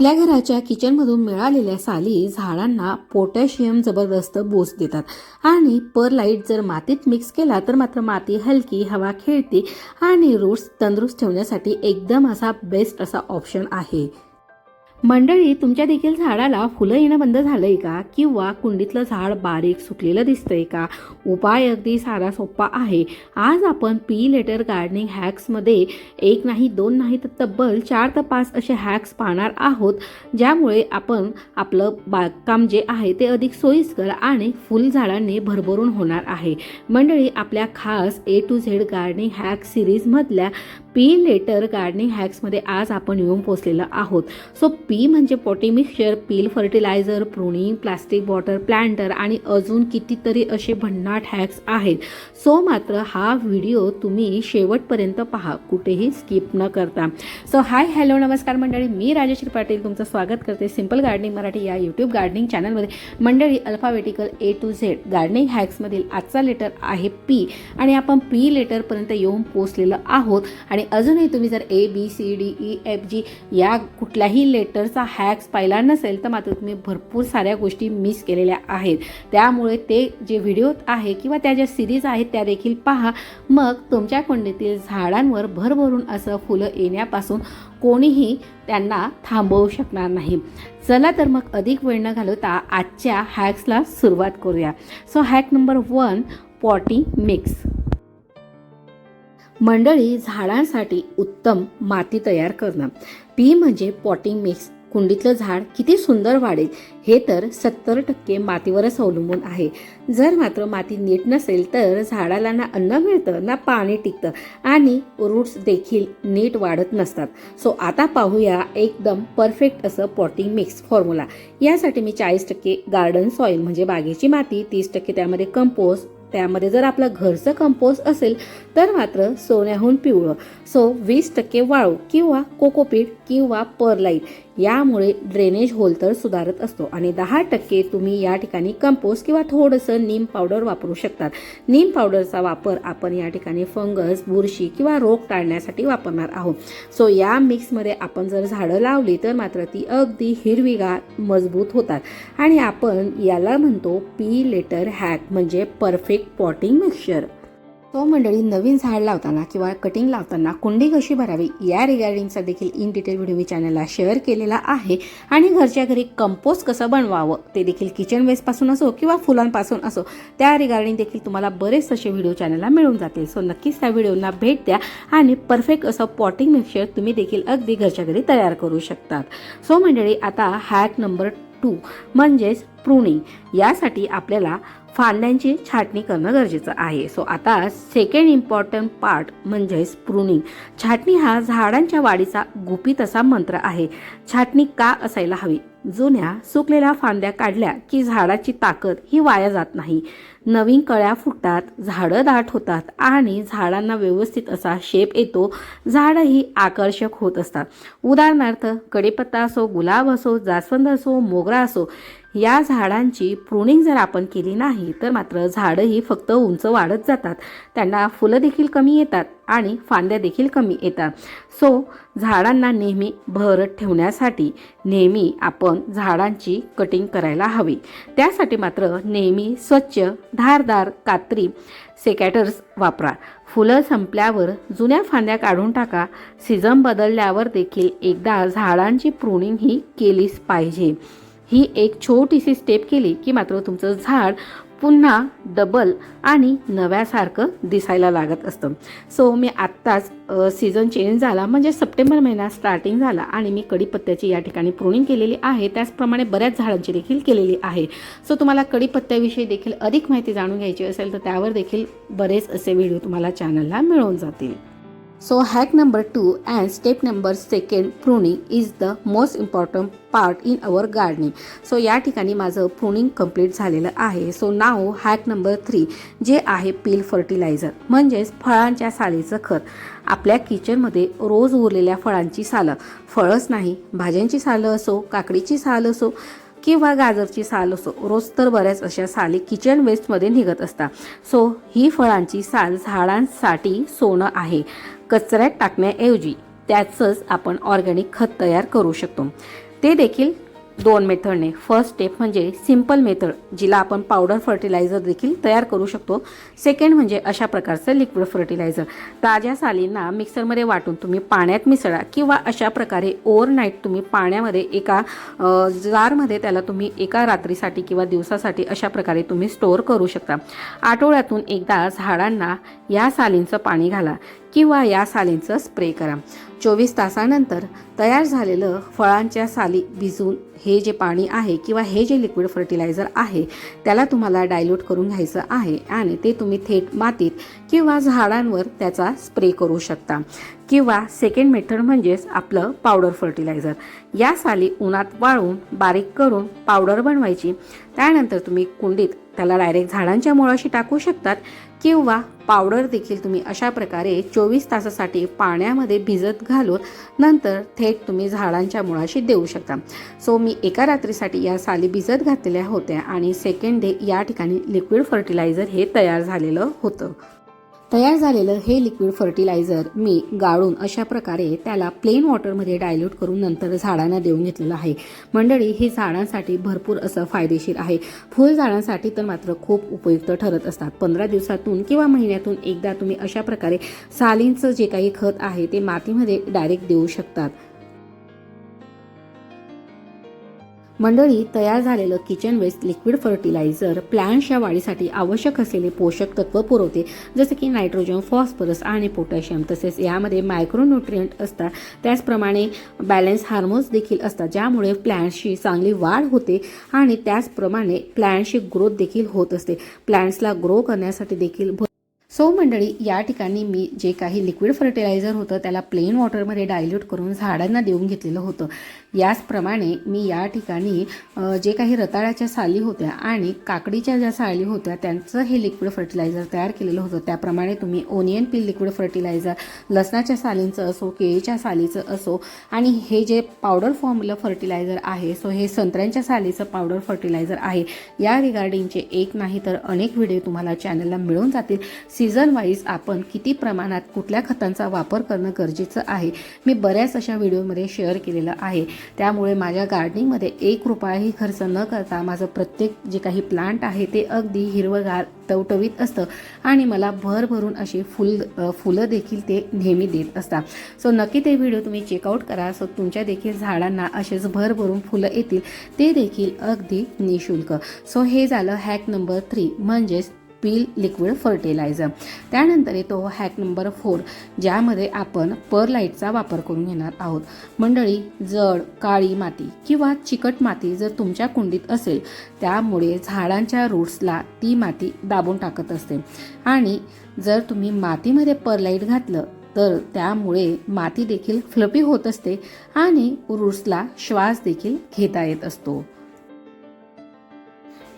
आपल्या घराच्या किचनमधून मिळालेल्या साली झाडांना पोटॅशियम जबरदस्त बोस देतात. आणि परलाईट जर मातीत मिक्स केला तर मात्र माती हलकी हवा खेळती आणि रूट्स तंदुरुस्त ठेवण्यासाठी एकदम असा बेस्ट असा ऑप्शन आहे. मंडळी तुमच्या देखील झाडाला फुलं येणं बंद झालंय का? किंवा कुंडीतलं झाड बारीक सुकलेलं दिसतंय का? उपाय अगदी साधा सोपा आहे. आज आपण पी लेटर गार्डनिंग हॅक्समध्ये एक नाही दोन नाही तर तब्बल चार ते पाच असे हॅक्स पाहणार आहोत. ज्यामुळे आपण आपलं बागकाम जे आहे ते अधिक सोयीस्कर आणि फुलझाडांनी भरभरून होणार आहे. मंडळी आपल्या खास A to Z gardening hacks सिरीजमधल्या P letter gardening हॅक्समध्ये आज आपण येऊन पोचलेलो आहोत. सो पी म्हणजे potting mixture peel fertiliser pruning plastic water planter आणि अजून कितीतरी असे भन्नाट हॅक्स आहेत. सो मात्र हा व्हिडिओ तुम्ही शेवटपर्यंत पहा कुठेही स्किप न करता. सो हाय हॅलो नमस्कार मंडळी. मी राजश्री पाटील. तुमचं स्वागत करते सिंपल गार्डनिंग मराठी या यूट्यूब गार्डनिंग चॅनलमध्ये मंडळी alphabetical A to Z gardening हॅक्समधील आजचा लेटर आहे पी आणि आपण पी लेटरपर्यंत येऊन पोचलेलो आहोत. आणि आणि अजूनही तुम्ही जर A B C D E F G या कुठल्याही लेटरचा हॅक्स पाहिला नसेल तर मात्र तुम्ही भरपूर साऱ्या गोष्टी मिस केलेल्या आहेत. त्यामुळे ते जे व्हिडिओ आहे किंवा त्या ज्या सिरीज आहेत त्या देखील पहा. मग तुमच्या कुंडीतील झाडांवर भरभरून असं फुलं येण्यापासून कोणीही त्यांना थांबवू शकणार नाही. चला तर मग अधिक वेळ न घालवता आजच्या हॅक्सला सुरुवात करूया. So hack number one potting mix मंडळी झाडांसाठी उत्तम माती तयार करणं. पी म्हणजे पॉटिंग मिक्स कुंडीतलं झाड किती सुंदर वाढेल हे तर सत्तर टक्के मातीवरच अवलंबून आहे. जर मात्र माती नीट नसेल तर झाडाला ना अन्न मिळतं ना पाणी टिकतं आणि रूट्स देखील नीट वाढत नसतात. सो आता पाहूया एकदम परफेक्ट असं पॉटिंग मिक्स फॉर्म्युला यासाठी मी चाळीस टक्के गार्डन सॉईल म्हणजे बागेची माती तीस टक्के त्यामध्ये कंपोस्ट त्यामध्ये जर आपलं घरचं कंपोस्ट असेल तर मात्र सोन्याहून पिवळं. सो वीस टक्के वाळू किंवा कोकोपीट किंवा परलाईट यामुळे ड्रेनेज होल तर सुधारत असतो. आणि दहा टक्के तुम्ही या ठिकाणी कंपोस्ट किंवा थोडंसं नीम पावडर वापरू शकतात. नीम पावडरचा वापर आपण या ठिकाणी फंगस बुरशी किंवा रोग टाळण्यासाठी वापरणार आहोत. सो या मिक्समध्ये आपण जर झाडं लावली तर मात्र ती अगदी हिरवीगार मजबूत होतात. आणि आपण याला म्हणतो पी लेटर हॅक म्हणजे परफेक्ट पॉटिंग मिक्सचर तो मंडळी नवीन झाड लावताना किंवा कटिंग लावताना कुंडी कशी भरावी या रिगार्डिंगचा देखील इन डिटेल व्हिडिओ मी चॅनलला शेअर केलेला आहे. आणि घरच्या घरी कंपोस्ट कसं बनवावं ते देखील किचन वेस्टपासून असो किंवा फुलांपासून असो त्या रिगार्डिंग देखील तुम्हाला बरेच असे व्हिडिओ चॅनलला मिळून जातील. सो नक्कीच त्या व्हिडिओना भेट द्या आणि परफेक्ट असं पॉटिंग मिक्सचर तुम्ही देखील अगदी घरच्या घरी तयार करू शकतात. सो मंडळी आता हॅक नंबर टू म्हणजेच प्रुनिंग. यासाठी आपल्याला फांद्यांची छाटणी करणं गरजेचं आहे. सो आता सेकंड इम्पॉर्टंट पार्ट म्हणजेच प्रुनिंग छाटणी हा झाडांच्या वाढीचा गुपित असा मंत्र आहे. छाटणी का असायला हवी? जुन्या सुकलेल्या फांद्या काढल्या की झाडाची ताकद ही वाया जात नाही. नवीन कळ्या फुटतात झाडं दाट होतात आणि झाडांना व्यवस्थित असा शेप येतो झाडंही आकर्षक होत असतात. उदाहरणार्थ कढीपत्ता असो गुलाब असो जास्वंद असो मोगरा असो या झाडांची प्रुनिंग जर आपण केली नाही तर मात्र झाडंही फक्त उंच वाढत जातात. त्यांना फुलं देखील कमी येतात आणि फांद्या देखील कमी येतात. सो झाडांना नेहमी भरत ठेवण्यासाठी नेहमी आपण झाडांची कटिंग करायला हवी. त्यासाठी मात्र नेहमी स्वच्छ धारदार कात्री सेकॅटर्स वापरा. फुलं संपल्यावर जुन्या फांद्या काढून टाका. सीझन बदलल्यावर देखील एकदा झाडांची प्रुनिंग ही केलीच पाहिजे. ही एक छोटीशी स्टेप केली की मात्र तुमचं झाड पुन्हा डबल आणि नव्यासारखं दिसायला लागत असतं. सो मी आत्ताच सीझन चेंज झाला म्हणजे सप्टेंबर महिना स्टार्टिंग झाला आणि मी कढीपत्त्याची या ठिकाणी प्रुनिंग केलेली आहे. त्याचप्रमाणे बऱ्याच झाडांची देखील केलेली आहे. सो तुम्हाला कढीपत्त्याविषयी देखील अधिक माहिती जाणून घ्यायची असेल तर त्यावर देखील बरेच असे व्हिडिओ तुम्हाला चॅनलला मिळून जातील. So hack number two and step number second pruning is the most important part in our gardening so या ठिकाणी माझं प्रुनिंग कंप्लीट झालेलं आहे. सो नाव हॅक नंबर थ्री जे आहे पील फर्टिलायझर म्हणजेच फळांच्या सालीचं खत. आपल्या किचनमध्ये रोज उरलेल्या फळांची सालं फळच नाही भाज्यांची सालं असो काकडीची साल असो किंवा गाजरची साल असो रोज तर बऱ्याच अशा साली किचन वेस्टमध्ये निघत असतात. सो ही फळांची साल झाडांसाठी सोनं आहे. कचऱ्यात टाकण्याऐवजी त्याचंच आपण ऑर्गॅनिक खत तयार करू शकतो. ते देखील दोन मेथडने. फर्स्ट स्टेप म्हणजे सिंपल मेथड जिला आपण पावडर फर्टिलायझर देखील तयार करू शकतो. सेकंड म्हणजे अशा प्रकारचं लिक्विड फर्टिलायझर ताज्या सालींना मिक्सरमध्ये वाटून तुम्ही पाण्यात मिसळा किंवा अशा प्रकारे ओव्हरनाईट तुम्ही पाण्यामध्ये एका जारमध्ये त्याला तुम्ही एका रात्रीसाठी किंवा दिवसासाठी अशा प्रकारे तुम्ही स्टोअर करू शकता. आठवड्यातून एकदा झाडांना या सालींचं पाणी घाला. किंवा या सालींचं स्प्रे करा. चोवीस तासानंतर तयार झालेलं फळांच्या साली भिजून हे जे पाणी आहे किंवा हे जे लिक्विड फर्टिलायझर आहे त्याला तुम्हाला डायल्यूट करून घ्यायचं आहे आणि ते तुम्ही थेट मातीत किंवा झाडांवर त्याचा स्प्रे करू शकता. किंवा सेकंड मेथड म्हणजेच आपलं पावडर फर्टिलायझर या साली उन्हात वाळून बारीक करून पावडर बनवायची. त्यानंतर तुम्ही कुंडीत त्याला डायरेक्ट झाडांच्या मुळाशी टाकू शकतात. किंवा पावडर देखील तुम्ही अशा प्रकारे चोवीस तासासाठी पाण्यामध्ये भिजत घालून नंतर थेट तुम्ही झाडांच्या मुळाशी देऊ शकता. सो मी एका रात्रीसाठी या साली भिजत घातलेल्या होत्या आणि सेकंड डे या ठिकाणी लिक्विड फर्टिलायझर हे तयार झालेलं होतं. तयार झालेलं हे लिक्विड फर्टिलायझर मी गाळून अशा प्रकारे त्याला प्लेन वॉटरमध्ये डायल्यूट करून नंतर झाडांना देऊन घेतलेलं आहे. मंडळी हे झाडांसाठी भरपूर असं फायदेशीर आहे. फुल झाडांसाठी तर मात्र खूप उपयुक्त ठरत असतात. पंधरा दिवसातून किंवा महिन्यातून एकदा तुम्ही अशा प्रकारे सालींचं जे काही खत आहे ते मातीमध्ये डायरेक्ट देऊ शकतात. मंडळी तयार झालेलं किचन वेस्ट लिक्विड फर्टिलायझर प्लांट्सच्या वाढीसाठी आवश्यक असलेले पोषक तत्व पुरवते. जसे की नायट्रोजन फॉस्फरस आणि पोटॅशियम तसेच यामध्ये मायक्रोन्युट्रियंट असतात. त्याचप्रमाणे बॅलन्स हार्मोन्स देखील असतात ज्यामुळे प्लॅन्ट्सची चांगली वाढ होते आणि त्याचप्रमाणे प्लॅन्टची ग्रोथ देखील होत असते. प्लांट्सला ग्रो करण्यासाठी देखील सो मंडळी या ठिकाणी मी जे काही लिक्विड फर्टिलायझर होतं त्याला प्लेन वॉटरमध्ये डायल्यूट करून झाडांना देऊन घेतलेलं होतं. याचप्रमाणे मी या ठिकाणी जे काही रताळ्याच्या साली होत्या आणि काकडीच्या ज्या साली होत्या त्यांचं हे लिक्विड फर्टिलायझर तयार केलेलं होतं. त्याप्रमाणे तुम्ही ओनियन पील लिक्विड फर्टिलायझर लसणाच्या सालींचं असो केळीच्या सालीचं असो आणि हे जे पावडर फॉर्मलं फर्टिलायझर आहे सो हे संत्र्यांच्या सालीचं पावडर फर्टिलायझर आहे. या रिगार्डिंगचे एक नाही तर अनेक व्हिडिओ तुम्हाला चॅनलला मिळून जातील. सीझन वाईज आपण किती प्रमाणात कुठल्या खतांचा वापर करणं गरजेचं आहे मी बऱ्याच अशा व्हिडिओमध्ये शेअर केलेलं आहे. त्यामुळे माझ्या गार्डनिंगमध्ये एक रुपयाही खर्च न करता माझं प्रत्येक जे काही प्लांट आहे ते अगदी हिरवगार टवटवीत असतं आणि मला भरभरून अशी फुल फुलं देखील ते नेहमी देत असतात. सो नक्की ते व्हिडिओ तुम्ही चेकआउट करा. सो तुमच्या देखील झाडांना असेच भरभरून फुलं येतील ते देखील अगदी निशुल्क. सो हे झालं हॅक नंबर थ्री म्हणजेच पील लिक्विड फर्टिलायझर. त्यानंतर येतो हॅक नंबर फोर ज्यामध्ये आपण परलाईटचा वापर करून घेणार आहोत. मंडळी जड काळी माती किंवा चिकट माती जर तुमच्या कुंडीत असेल त्यामुळे झाडांच्या रूट्सला ती माती दाबून टाकत असते. आणि जर तुम्ही मातीमध्ये परलाईट घातलं तर त्यामुळे माती देखील फ्लपी होत असते आणि रूट्सला श्वास देखील घेता येत असतो.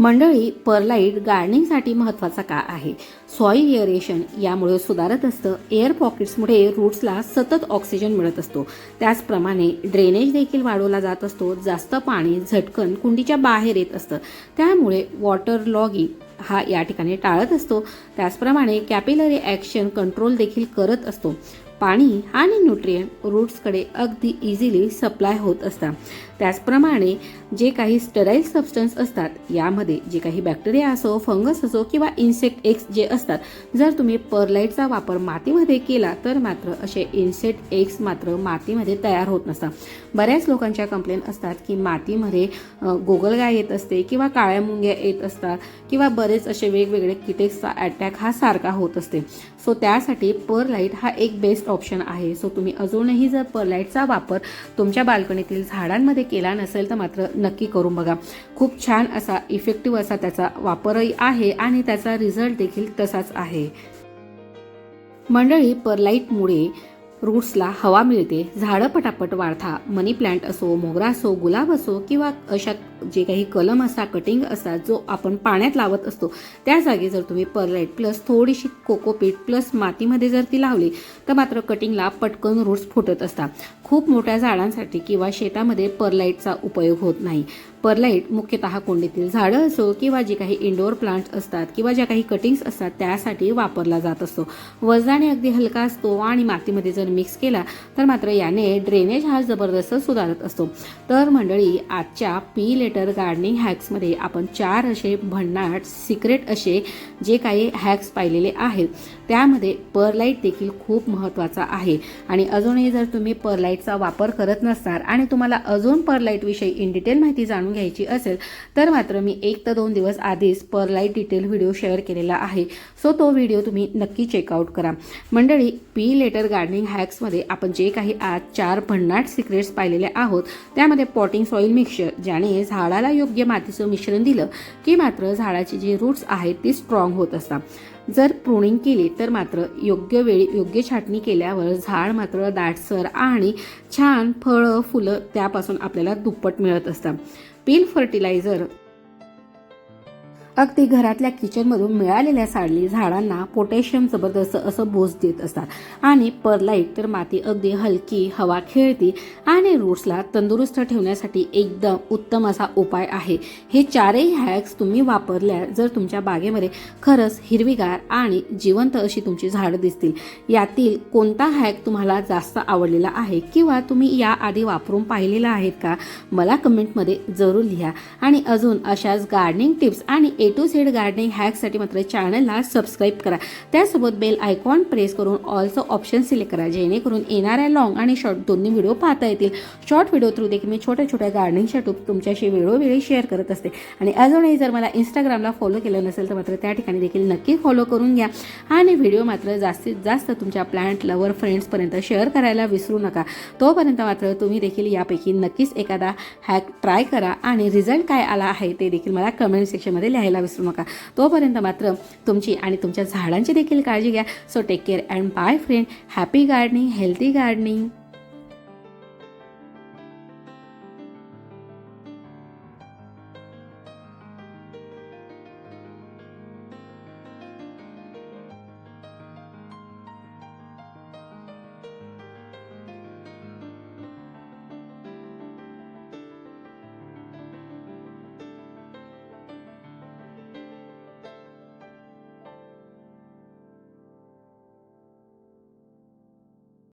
मंडळी परलाईट गार्डनिंगसाठी महत्त्वाचा का आहे. सॉईल एअरेशन यामुळे सुधारत असतं. एअर पॉकेट्समुळे रूट्सला सतत ऑक्सिजन मिळत असतो. त्याचप्रमाणे ड्रेनेज देखील वाढवला जात असतो. जास्त पाणी झटकन कुंडीच्या बाहेर येत असतं. त्यामुळे वॉटर लॉगिंग हा या ठिकाणी टाळत असतो. त्याचप्रमाणे कॅपिलरी ॲक्शन कंट्रोल देखील करत असतो. पाणी आणि न्यूट्रियंट रूट्सकडे अगदी इझिली सप्लाय होत असतात. त्याचप्रमाणे जे काही स्टराईल सबस्टन्स असतात यामध्ये जे काही बॅक्टेरिया असो फंगस असो किंवा इन्सेक्ट एक्स जे असतात जर तुम्ही परलाईटचा वापर मातीमध्ये केला तर मात्र असे इन्सेक्ट एक्स मात्र मातीमध्ये तयार होत नसतात. बऱ्याच लोकांच्या कंप्लेंट असतात की मातीमध्ये गोगलगाय येत असते किंवा काळ्या मुंग्या येत असतात किंवा बरेच असे वेगवेगळे किटेक्सचा अटॅक हा सारखा होत असते. सो त्यासाठी पर लाइट हा एक बेस्ट ऑप्शन आहे. सो तुम्ही अजूनही जर पर लाईटचा वापर तुमच्या बाल्कनीतील झाडांमध्ये केला नसेल तर मात्र नक्की करून बघा. खूप छान असा इफेक्टिव्ह असा त्याचा वापरही आहे आणि त्याचा रिझल्ट देखील तसाच आहे. मंडळी परलाईटमुळे रूट्सला हवा मिळते. झाडं पटापट वाढता. मनी प्लांट असो मोगरा असो गुलाब असो किंवा अशा जे काही कलम असा कटिंग असतात जो आपण पाण्यात लावत असतो त्या जागी जर तुम्ही परलाईट प्लस थोडीशी कोकोपीट प्लस मातीमध्ये जर ती लावली तर मात्र कटिंगला पटकन रूट्स फुटत असतात. खूप मोठ्या झाडांसाठी किंवा शेतामध्ये परलाईटचा उपयोग होत नाही. परलाईट मुख्यतः कोंडीतील झाडं असो किंवा जे काही इंडोर प्लांट्स असतात किंवा ज्या काही कटिंग्स असतात त्यासाठी वापरला जात असतो. वजनाने अगदी हलका असतो आणि मातीमध्ये जर मिक्स केला तर मात्र याने ड्रेनेज हा जबरदस्त सुधारत असतो. तर मंडळी आजच्या पी लेटर गार्डनिंग हॅक्समध्ये आपण चार असे भन्नाट सिक्रेट असे जे काही हॅक्स पाहिलेले आहेत. त्यामध्ये परलाईट देखील खूप महत्त्वाचा आहे. आणि अजूनही जर तुम्ही परलाईटचा वापर करत नसणार आणि तुम्हाला अजून परलाईटविषयी इन डिटेल माहिती जाणून घ्यायची असेल तर मात्र मी एक तर दोन दिवस आधीच परलाईट डिटेल व्हिडिओ शेअर केलेला आहे. सो तो व्हिडिओ तुम्ही नक्की चेकआउट करा. मंडळी पी लेटर गार्डनिंग हॅक्समध्ये आपण जे काही आज चार भन्नाट सिक्रेट्स पाहिलेले आहोत त्यामध्ये पॉटिंग सॉईल मिक्सचर ज्याने झाडाला योग्य मातीचं मिश्रण दिलं की मात्र झाडाची जी रूट्स आहेत ते स्ट्रॉंग होत असतात. जर प्रुणिंग केली तर मात्र योग्य वेळी योग्य छाटणी केल्यावर झाड मात्र दाटसर आणि छान फळं फुलं त्यापासून आपल्याला दुप्पट मिळत असतात. पील फर्टिलायझर अगदी घरातल्या किचनमधून मिळालेल्या साडली झाडांना पोटॅशियम जबरदस्त असं बोस देत असतात. आणि परलाईट तर माती अगदी हलकी हवा खेळती आणि रूट्सला तंदुरुस्त ठेवण्यासाठी एकदम उत्तम असा उपाय आहे. हे चारही हॅक्स तुम्ही वापरल्या जर तुमच्या बागेमध्ये खरंच हिरवीगार आणि जिवंत अशी तुमची झाडं दिसतील. यातील कोणता हॅक तुम्हाला जास्त आवडलेला आहे किंवा तुम्ही याआधी वापरून पाहिलेला आहेत का? मला कमेंटमध्ये जरूर लिहा. आणि अजून अशाच गार्डनिंग टिप्स आणि ए टू झेड गार्डनिंग हॅकसाठी मात्र चॅनलला सबस्क्राईब करा. त्यासोबत बेल आयकॉन प्रेस करून ऑलचं ऑप्शन सिलेक्ट करा जेणेकरून येणाऱ्या लॉंग आणि शॉर्ट दोन्ही व्हिडिओ पाहता येतील. शॉर्ट व्हिडिओ थ्रू देखील मी छोट्या छोट्या गार्डनिंगच्या टूप तुमच्याशी वेळोवेळी शेअर करत असते. आणि अजूनही जर मला इंस्टाग्रामला फॉलो केलं नसेल तर मात्र त्या ठिकाणी देखील नक्की फॉलो करून घ्या. आणि व्हिडिओ मात्र जास्तीत जास्त तुमच्या प्लॅन्ट लवर फ्रेंड्सपर्यंत शेअर करायला विसरू नका. तोपर्यंत मात्र तुम्ही देखील यापैकी नक्कीच एखादा हॅक ट्राय करा. आणि रिझल्ट काय आला आहे ते देखील मला कमेंट सेक्शनमध्ये लिहायला विसरू नका. तोपर्यंत मात्र तुमची आणि तुमच्या झाडांची देखील काळजी घ्या. So take care and bye friend happy gardening healthy gardening